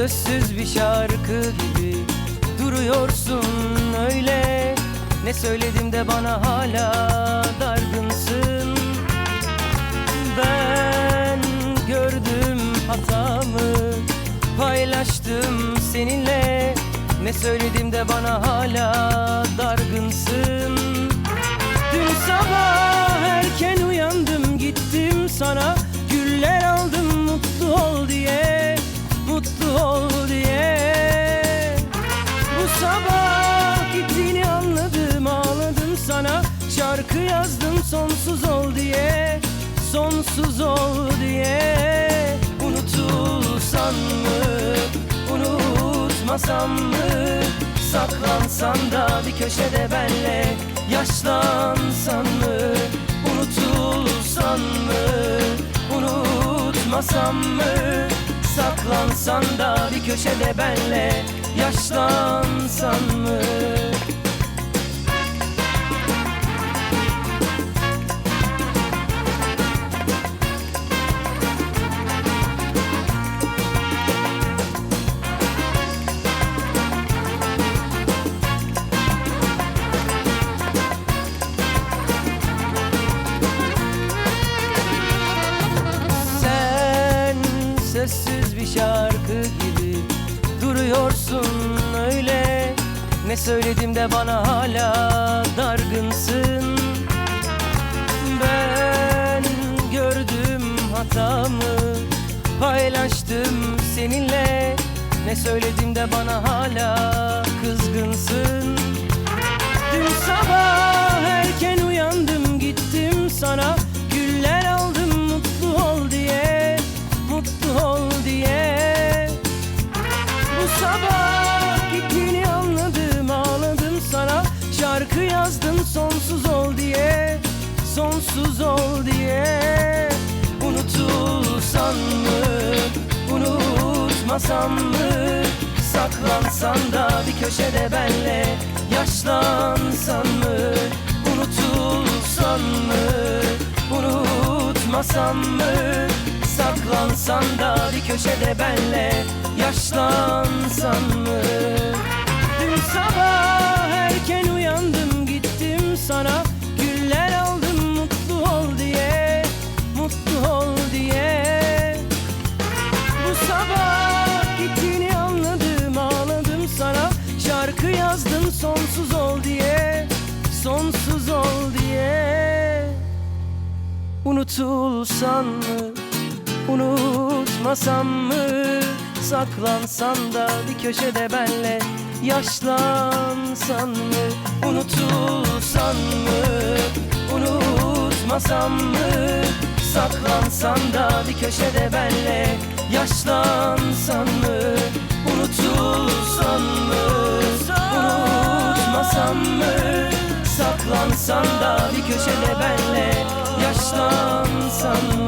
Sözsüz bir şarkı gibi duruyorsun öyle. Ne söyledim de bana hala dargınsın. Ben gördüm hatamı Paylaştım seninle. Ne söyledim de bana hala dargınsın Şarkı yazdım sonsuz ol diye Sonsuz ol diye. Unutulsan mı Unutmasam mı? Saklansan da bir köşede benle Yaşlansan mı? Unutulsan mı Unutmasam mı? Saklansan da bir köşede benle Yaşlansan mı sessiz bir şarkı gibi duruyorsun öyle. Ne söyledim de bana hala dargınsın. Ben gördüm hatamı paylaştım seninle. Ne söyledim de bana hala Sonsuz ol diye Unutulsan mı Unutmasam mı? Saklansan da bir köşede benle Yaşlansan mı? Unutulsan mı Unutmasam mı? Saklansan da bir köşede benle Yaşlansan mı? Dün sabah Unutulsan mı? Unutmasam mı? Saklansan da bir köşede benle Yaşlansan mı? Unutulsan mı? Unutmasam mı? Saklansan da bir köşede benle Yaşlansan mı? Unutulsan mı? Unutmasam mı? Saklansan da bir köşede benle Yaşlansan mı